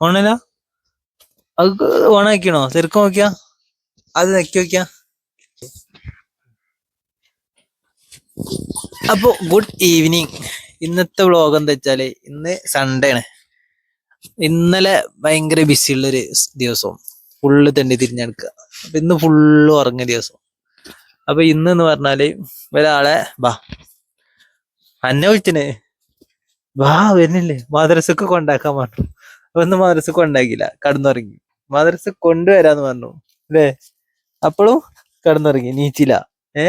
ഓണല്ല അത് ഓണാക്കിണോ ശരിക്കും നോക്കിയാ? അത് നെക്കി നോക്കിയാ? അപ്പൊ ഗുഡ് ഈവനിങ് ഇന്നത്തെ വ്ളോഗ് എന്താ വെച്ചാൽ ഇന്ന് സൺഡേ ആണ്. ഇന്നലെ ഭയങ്കര ബിസി ഉള്ളൊരു ദിവസം ദിവസവും. ഫുള്ള് തന്നെ തിരിഞ്ഞെടുക്കുക. അപ്പൊ ഇന്ന് ഫുള്ള് ഉറങ്ങിയ ദിവസം അപ്പൊ ഇന്ന് എന്ന് പറഞ്ഞാൽ ഒരാളെ ബാ അന്നെ വിളിച്ചിന്. വാ വരുന്നില്ലേ? മദ്രസക്ക് കൊണ്ടാക്കാൻ പറഞ്ഞു. അപ്പൊ മദ്രസ കൊണ്ടാക്കിയില്ല. കടന്നുറങ്ങി. മദ്രസ കൊണ്ടുവരാന്ന് പറഞ്ഞു. അല്ലേ അപ്പോഴും കടന്നുറങ്ങി. നീച്ചില്ല ഏ?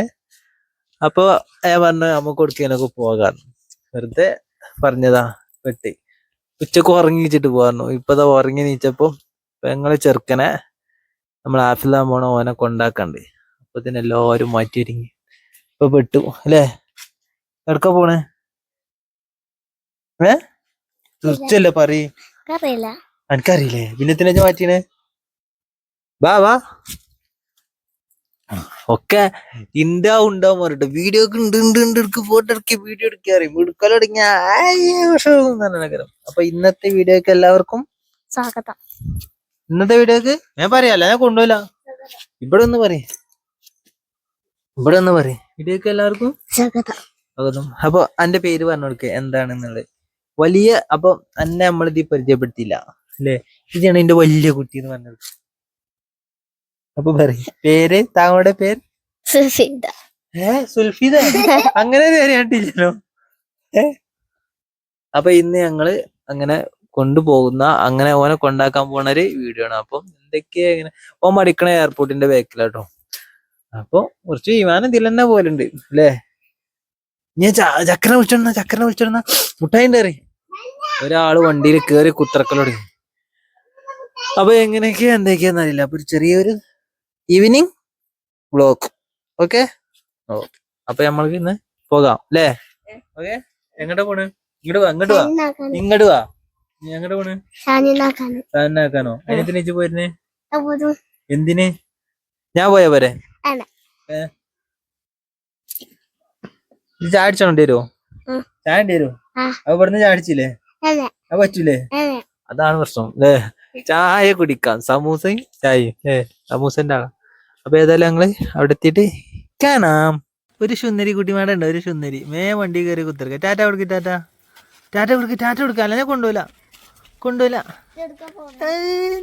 അപ്പൊ ഞാൻ പറഞ്ഞു നമുക്ക് കൊടുക്കാനൊക്കെ പോകാൻ. വെറുതെ പറഞ്ഞതാ പെട്ടി. ഉച്ചയ്ക്ക് ഉറങ്ങിച്ചിട്ട് പോകാറുന്നു ഇപ്പതാ ഉറങ്ങി നീച്ചപ്പോ പെങ്ങളെ ചെറുക്കനെ നമ്മൾ ആഫിലാൻ പോണ ഓനെ കൊണ്ടാക്കണ്ട്. അപ്പൊ തന്നെ എല്ലാവരും മാറ്റി ഒരുങ്ങി. ഇപ്പൊ പെട്ടു. അല്ലേ എവിടക്ക പോണേ? ഏ? തീർച്ചയല്ലേ പറയ് അറിയില്ല എനിക്കറിയില്ലേ പിന്നെ എന്തിനാ വാ വാ. ഒക്കെ ഇണ്ടാ ഉണ്ടാവും പറഞ്ഞിട്ട് വീഡിയോ ഒക്കെ ഉണ്ട് ഉണ്ട് ഉണ്ട് എടുക്ക് ഫോട്ടോ എടുക്കി വീഡിയോ എടുക്കുക അറിയും. എടുക്കലടങ്ങിയ നഗരം. അപ്പൊ ഇന്നത്തെ വീഡിയോക്ക് എല്ലാവർക്കും സ്വാഗതം. ഇന്നത്തെ വീഡിയോക്ക് ഞാൻ പറയാല്ല ഞാൻ കൊണ്ടുപോയില്ല ഇവിടെ ഒന്ന് പറയും. ഇവിടെ ഒന്ന് പറയും. വീഡിയോക്ക് എല്ലാവർക്കും സ്വാഗതം. സ്വാഗതം. അപ്പൊ എന്റെ പേര് പറഞ്ഞു കൊടുക്കുക എന്താണെന്നുള്ളത്. വലിയ അപ്പൊ തന്നെ നമ്മളിത് പരിചയപ്പെടുത്തിയില്ല. അല്ലെ? ഇതാണ് എന്റെ വലിയ കുട്ടി എന്ന് പറഞ്ഞത്. അപ്പൊ പറയും. പേര്? താങ്കളുടെ പേര്? ഏ സുൽഫിദ? അങ്ങനെ ഒരു പേര് കേട്ടില്ലല്ലോ ഏ? അപ്പൊ ഇന്ന് ഞങ്ങൾ അങ്ങനെ കൊണ്ടുപോകുന്ന അങ്ങനെ ഓനെ കൊണ്ടാക്കാൻ പോണ ഒരു വീഡിയോ ആണ്. അപ്പം എന്തൊക്കെയാ ഇങ്ങനെ ഓ മടിക്കണ എയർപോർട്ടിന്റെ ബാക്കിലാട്ടോ. അപ്പൊ കുറച്ച് വിമാനം ഇതിൽ തന്നെ പോലുണ്ട് അല്ലേ? ഞാൻ ചക്കനെ വിളിച്ചോണ്ട ചക്കനെ വിളിച്ചോണ്ട മുട്ടായി കയറി ഒരാൾ വണ്ടിയിൽ കേറി കുത്തിറക്കലോട് അപ്പൊ എങ്ങനെയൊക്കെയാ എന്തൊക്കെയാന്ന് അറിയില്ല. അപ്പൊ ഒരു ചെറിയൊരു ഈവനിങ് ബ്ലോക്ക് ഓക്കെ ഓ അപ്പൊ നമ്മൾക്ക് ഇന്ന് പോകാം അല്ലേ? ഓക്കെ എങ്ങോട്ടാ പോണ്? ഇങ്ങോട്ട് വാ ഇങ്ങോട്ട് വാ. ഇങ്ങോട്ട് വാ. നീ എങ്ങോട്ട് പോണ്? ഇജ്ജ് പോയിരുന്നേ അപ്പോഴും എന്തിന്? ഞാൻ പോയാ പോരെ? ചാടിച്ചോണ്ടി വരുമോ. ചാടി വരുമോ അപ്പൊ ഇവിടുന്ന് ചാടിച്ചില്ലേ അതെ. പറ്റൂലേ? അതാണ് പ്രശ്നം അല്ലേ? ചായ കുടിക്കാം. സമൂസയും ചായയും ഏ സമൂസന്റെ ആളാ. അപ്പൊ ഏതായാലും ഞങ്ങൾ അവിടെ എത്തിയിട്ട് കാണാം. ഒരു ശുന്നരി കുട്ടിമാടെ ഉണ്ട് ഒരു ശുന്നരി മേ വണ്ടി കയറി കുത്തിറക്ക ടാറ്റ കൊടുക്ക് ടാറ്റ. ടാറ്റ കൊടുക്ക് ടാറ്റ കൊടുക്ക. അല്ല ഞാൻ കൊണ്ടുപോല കൊണ്ടുപോല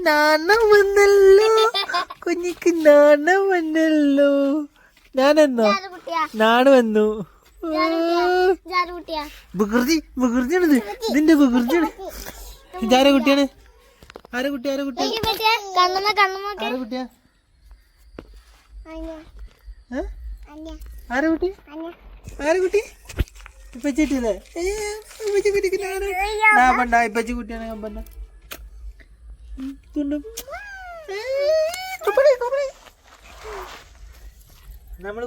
നാണം വന്നല്ലോ. കുഞ്ഞിക്ക് നാണം വന്നല്ലോ. ഞാനെന്നോ? നാണ് വന്നു. വികൃതി വികൃതിയാണിത്. ഇതിന്റെ വികൃതിയാണ്. ഇതാരെ കുട്ടിയാണ്? ആരെ കുട്ടി ആരെ കുട്ടി? ആരെ കുട്ടിയാ? ആരെ കുട്ടി? ആരെ കുട്ടി? ഇപ്പച്ചി കുട്ടിയല്ലേ ഇപ്പച്ചി. പണ്ട കുട്ടിയാണ് ഞാൻ പണ്ട. തുണ്ടും.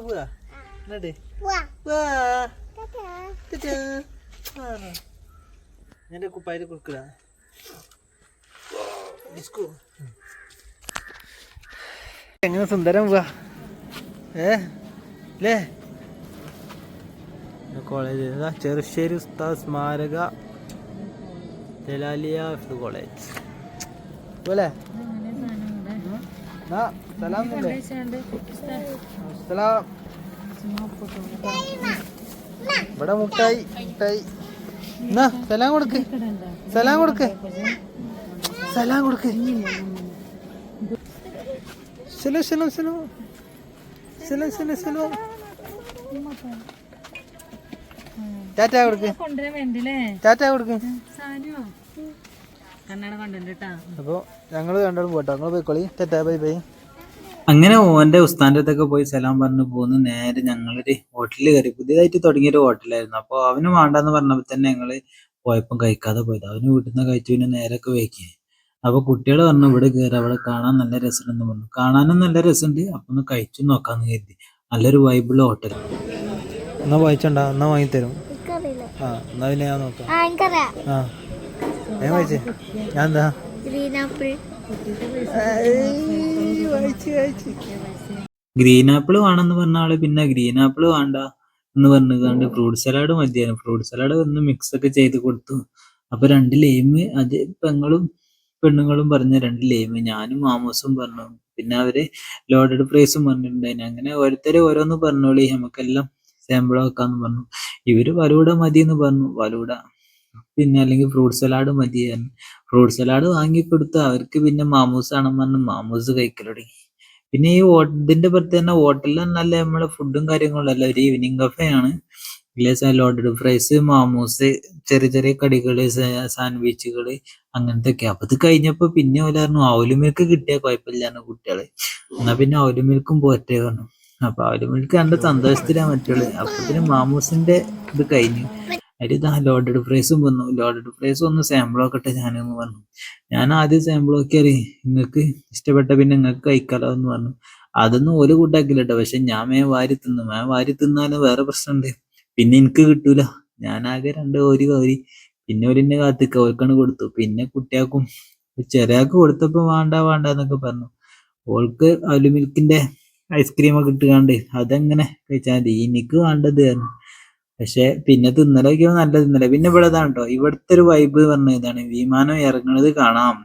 പോവാ. എന്നിട്ട് കുപ്പായിട്ട് കൊടുക്കടാ ഡിസ്കോ എങ്ങനെ സുന്ദരം പോവാ ഏ? ലേ കോളേജ് ചെറുശ്ശേരി ഉസ്താദ് സ്മാരക ജലാലിയ കോളേജ് പോലെ സലാം? സലാം. ഇവിടെ മുട്ടായി മുട്ടായി. എന്നാ സലാം കൊടുക്ക്. സലാം കൊടുക്ക്. സലാം കൊടുക്ക്. സലോ സലോ സലോ സലോ സലോ സലോ ടാറ്റ കൊടുക്ക്. ടാറ്റ കൊടുക്ക്. അപ്പോ ഞങ്ങൾ രണ്ടാളും പോട്ടോ. ഞങ്ങൾ പോയിക്കോളി. Tata bye bye. അങ്ങനെ ഓന്റെ ഉസ്താന്റെ അടുത്തൊക്കെ പോയി സലാം പറഞ്ഞു പോന്ന് നേരെ ഞങ്ങളൊരു ഹോട്ടലിൽ കയറി. പുതിയതായിട്ട് തുടങ്ങിയൊരു ഹോട്ടലായിരുന്നു. അപ്പൊ അവന് വേണ്ടെന്ന് പറഞ്ഞപ്പോൾ തന്നെ ഞങ്ങൾ പോയപ്പം കഴിക്കാതെ പോയത്. അവന് വീട്ടിൽ നിന്ന് കഴിച്ചു പിന്നെ നേരൊക്കെ വയ്ക്കി അപ്പൊ കുട്ടികൾ പറഞ്ഞു ഇവിടെ കയറി അവിടെ കാണാൻ നല്ല രസമുണ്ടെന്ന് പറഞ്ഞു. കാണാനും നല്ല രസമുണ്ട്. അപ്പൊ ഒന്ന് കഴിച്ചു നോക്കാന്ന് കരുതി. നല്ലൊരു വൈബിൾ ഹോട്ടൽ എന്നാ വായിച്ചണ്ട? എന്നാ വാങ്ങി തരും ആ എന്നാ പിന്നെ ഞാൻ നോക്കാം. ആ എനിക്കറിയാം. ആ. ഞാൻ വായിച്ചേ? ഞാൻ എന്താ ഗ്രീൻ ആപ്പിൾ. ഗ്രീൻ ആപ്പിൾ വേണമെന്ന് പറഞ്ഞ ആൾ പിന്നെ ഗ്രീൻ ആപ്പിൾ വേണ്ട എന്ന് പറഞ്ഞു കണ്ട് ഫ്രൂട്ട് സലാഡ് മതിയായിരുന്നു. ഫ്രൂട്ട് സലാഡ് ഒന്ന് മിക്സ് ഒക്കെ ചെയ്ത് കൊടുത്തു. അപ്പൊ രണ്ട് ലെയിം അത് പെങ്ങളും പെണ്ണുങ്ങളും പറഞ്ഞ രണ്ട് ലെയിം ഞാനും മാമോസും പറഞ്ഞു. പിന്നെ അവർ ലോഡഡ് പ്രൈസും പറഞ്ഞിട്ടുണ്ടായിരുന്നു. അങ്ങനെ ഓരോരുത്തര് ഓരോന്ന് പറഞ്ഞോളി. നമുക്കെല്ലാം സാമ്പിൾ വെക്കാന്ന് പറഞ്ഞു. ഇവർ വലൂട മതി എന്ന് പറഞ്ഞു. വലൂട. പിന്നെ അല്ലെങ്കിൽ ഫ്രൂട്ട് സലാഡ് മതി ഫ്രൂട്ട് സലാഡ് വാങ്ങി കൊടുത്ത് അവർക്ക് പിന്നെ മാമൂസ് ആണെന്ന് പറഞ്ഞു. മാമൂസ് കഴിക്കൽ തുടങ്ങി. പിന്നെ ഈ ഇതിന്റെ തന്നെ ഹോട്ടലിൽ നല്ല നമ്മളെ ഫുഡും കാര്യങ്ങളും അല്ല. ഒരു ഈവനിങ് കഫേ ആണ്. ലോഡഡ് ഫ്രൈസ് മാമൂസ് ചെറിയ ചെറിയ കടികൾ സാൻഡ്വിച്ചുകൾ അങ്ങനത്തെ ഒക്കെ അപ്പൊ ഇത് കഴിഞ്ഞപ്പോ പിന്നെ ഓലായിരുന്നു അവൽ മിൽക്ക് കിട്ടിയ കുഴപ്പമില്ലായിരുന്നു കുട്ടികൾ. എന്നാ പിന്നെ അവൽ മിൽക്കും പോറ്റേ പറഞ്ഞു. അപ്പൊ അവൽ മിൽക്ക് കണ്ട സന്തോഷത്തിലാ അപ്പൊ പിന്നെ മാമൂസിന്റെ ഇത് കഴിഞ്ഞു. അതിൽ ഇതാ ലോഡഡ് പ്രൈസും വന്നു. ലോഡഡ് പ്രൈസ് ഒന്ന് സാമ്പിൾ നോക്കട്ടെ ഞാനെന്ന് പറഞ്ഞു. ഞാൻ ആദ്യം സാമ്പിൾ നോക്കിയറി നിങ്ങൾക്ക് ഇഷ്ടപ്പെട്ട പിന്നെ നിങ്ങൾക്ക് കഴിക്കാലോ എന്ന് പറഞ്ഞു. അതൊന്നും ഒരു കൂട്ടാക്കില്ല കേട്ടോ പക്ഷെ ഞാൻ മേ വാരി തിന്നു. മേ വാരി തിന്നാലും വേറെ പ്രശ്നമുണ്ട് പിന്നെ എനിക്ക് കിട്ടൂല. ഞാൻ ആകെ രണ്ട് ഒരു കവരി പിന്നെ ഒരു എന്നെ കാത്തിക്ക. ഓർക്കാണ് കൊടുത്തു. പിന്നെ കുട്ടിയാക്കും. ചെറിയാൾക്ക് കൊടുത്തപ്പോ വേണ്ട വേണ്ട എന്നൊക്കെ പറഞ്ഞു. ഓൾക്ക് അലുമിൽക്കിന്റെ ഐസ്ക്രീം ഒക്കെ ഇട്ടുകാണ്ട് അതെങ്ങനെ കഴിച്ചാൽ മതി. എനിക്ക് വേണ്ടത് പക്ഷെ പിന്നെ തിന്നലൊക്കെ നല്ല തിന്നല. പിന്നെ ഇവിടെ ഇതാണ് കേട്ടോ ഇവിടുത്തെ ഒരു വൈബ് പറഞ്ഞ ഇതാണ്. വിമാനം ഇറങ്ങണത് കാണാം.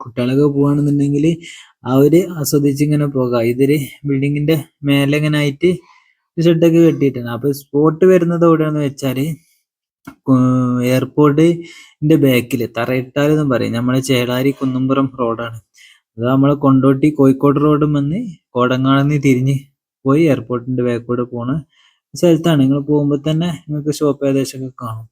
കുട്ടികളൊക്കെ പോവാണെന്നുണ്ടെങ്കിൽ അവർ ആസ്വദിച്ച് ഇങ്ങനെ പോകാം. ഇതൊരു ബിൽഡിങ്ങിന്റെ മേലെ ഇങ്ങനെ ആയിട്ട് ഷെഡൊക്കെ കെട്ടിയിട്ടാണ്. അപ്പൊ സ്പോട്ട് വരുന്നത് എവിടെയാന്ന് വെച്ചാൽ എയർപോർട്ടിന്റെ ബാക്കിൽ തറയിട്ടാൽ എന്നും പറയും നമ്മളെ ചേളാരി കുന്നുംപുറം റോഡാണ് അത് നമ്മളെ കൊണ്ടോട്ടി കോഴിക്കോട് റോഡും വന്ന് കോടങ്ങാണെന്ന് തിരിഞ്ഞ് പോയി എയർപോർട്ടിന്റെ ബാക്കോട് പോണ. സ്ഥലത്താണ്. നിങ്ങൾ പോകുമ്പോൾ തന്നെ നിങ്ങൾക്ക് ഷോപ്പ് ഏകദേശമൊക്കെ കാണും.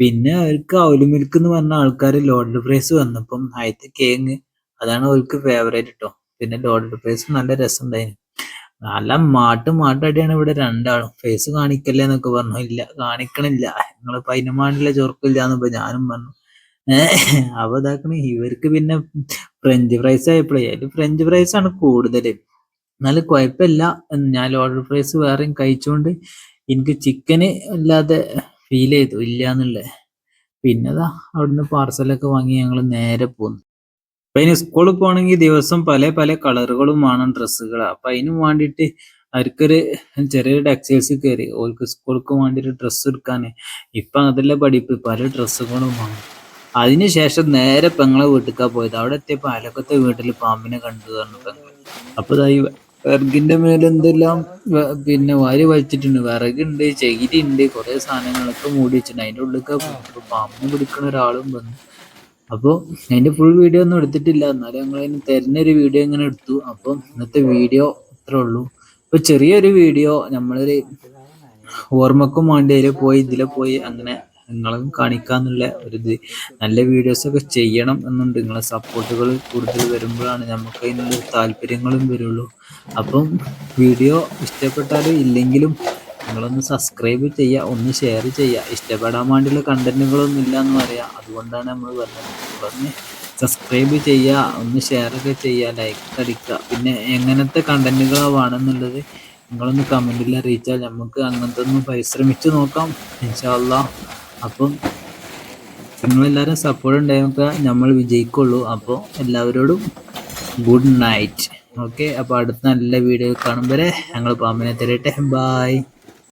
പിന്നെ അവർക്ക് അവൽ മിൽക്ക് എന്ന് പറഞ്ഞ ആൾക്കാർ ലോഡഡ് പ്രൈസ് വന്നപ്പം ആദ്യത്തെ കേങ്ങ് അതാണ് അവർക്ക് ഫേവറേറ്റ് കേട്ടോ പിന്നെ ലോഡഡ് പ്രൈസ് നല്ല രസം ഉണ്ടായിരുന്നു നല്ല മാട്ട് മാട്ടടിയാണ് ഇവിടെ രണ്ടാളും. ഫേസ് കാണിക്കല്ലേ എന്നൊക്കെ പറഞ്ഞു. ഇല്ല കാണിക്കണില്ല. നിങ്ങൾ പൈനമാണില്ല ചോർക്കില്ല എന്നിപ്പോ ഞാനും പറഞ്ഞു. ഏഹ് അപ്പൊ ഇതാക്കണ. ഇവർക്ക് പിന്നെ ഫ്രഞ്ച് ഫ്രൈസ് ആയപ്പോഴേ അതിൽ ഫ്രഞ്ച് ഫ്രൈസ് ആണ് കൂടുതൽ എന്നാലും കുഴപ്പമില്ല. ഞാൻ ലോഡർ ഫ്രൈസ് വേറെയും കഴിച്ചുകൊണ്ട് എനിക്ക് ചിക്കന് അല്ലാതെ ഫീൽ ചെയ്തു. ഇല്ല എന്നുള്ളത് പിന്നെതാ അവിടുന്ന് പാർസലൊക്കെ വാങ്ങി ഞങ്ങൾ നേരെ പോന്നു. അപ്പൊ ഇനി സ്കൂളിൽ പോകണമെങ്കിൽ ദിവസം പല പല കളറുകളും വേണം ഡ്രസ്സുകൾ അപ്പൊ അതിന് വേണ്ടിയിട്ട് അവർക്കൊരു ചെറിയൊരു ടെക്സ്റ്റൈൽസ് കയറി ഓർക്ക് സ്കൂൾക്ക് വേണ്ടി ഒരു ഡ്രസ്സ് എടുക്കാന്. ഇപ്പൊ അതല്ല പഠിപ്പ്. പല ഡ്രസ്സുകളും വാങ്ങും അതിനുശേഷം നേരെ പെങ്ങളെ വീട്ടിലേക്കാ പോയത്. അവിടെ എത്തിയപ്പോ അലക്കത്തെ വീട്ടിൽ പാമ്പിനെ കണ്ടു പറഞ്ഞു. പെങ്ങൾ അപ്പൊ ഈ വിറകിന്റെ മേലെ എന്തെല്ലാം പിന്നെ വാരി വലിച്ചിട്ടുണ്ട്. വിറകുണ്ട് ചകിരിണ്ട് കുറെ സാധനങ്ങളൊക്കെ മൂടി വെച്ചിട്ടുണ്ട്. അതിന്റെ ഉള്ളിലൊക്കെ പാമ്പ് പിടിക്കണ ഒരാളും വന്നു. അപ്പൊ അതിന്റെ ഫുൾ വീഡിയോ ഒന്നും എടുത്തിട്ടില്ല. എന്നാലും ഞങ്ങൾ അതിന് തെരഞ്ഞൊരു വീഡിയോ ഇങ്ങനെ എടുത്തു. അപ്പൊ ഇന്നത്തെ വീഡിയോ ഇത്രേ ഉള്ളൂ. ഇപ്പൊ ചെറിയൊരു വീഡിയോ നമ്മളൊരു ഓർമ്മക്കും വേണ്ടി പോയി ഇതിലെ പോയി അങ്ങനെ നിങ്ങളും കാണിക്കാന്നുള്ള ഒരു ഇത് നല്ല വീഡിയോസ് ഒക്കെ ചെയ്യണം എന്നുണ്ട്. നിങ്ങളെ സപ്പോർട്ടുകൾ കൂടുതൽ വരുമ്പോഴാണ് നമുക്ക് അതിനുള്ള താല്പര്യങ്ങളും വരുള്ളൂ. അപ്പം വീഡിയോ ഇഷ്ടപ്പെട്ടാലും ഇല്ലെങ്കിലും നിങ്ങളൊന്ന് സബ്സ്ക്രൈബ് ചെയ്യുക ഒന്ന് ഷെയർ ചെയ്യുക. ഇഷ്ടപ്പെടാൻ വേണ്ടിയുള്ള കണ്ടന്റുകളൊന്നും ഇല്ല എന്ന് പറയാം. അതുകൊണ്ടാണ് നമ്മൾ പറഞ്ഞത്. ഒന്ന് സബ്സ്ക്രൈബ് ചെയ്യുക ഒന്ന് ഷെയർ ഒക്കെ ചെയ്യുക ലൈക്ക് അടിക്കുക. പിന്നെ എങ്ങനത്തെ കണ്ടന്റുകളാണ് വേണമെന്നുള്ളത് നിങ്ങളൊന്ന് കമന്റിൽ അറിയിച്ചാൽ നമുക്ക് അങ്ങനത്തെ ഒന്ന് പരിശ്രമിച്ച് നോക്കാം. ഇൻഷാല്ല അപ്പം നിങ്ങളെല്ലാവരും സപ്പോർട്ട് ഉണ്ടായൊക്കെ നമ്മൾ വിജയിക്കുള്ളൂ. അപ്പോൾ എല്ലാവരോടും ഗുഡ് നൈറ്റ് ഓക്കെ അപ്പോൾ അടുത്ത നല്ല വീഡിയോ കാണും വരെ ഞങ്ങൾ പാമ്പിനെ തരട്ടെ. ബായ്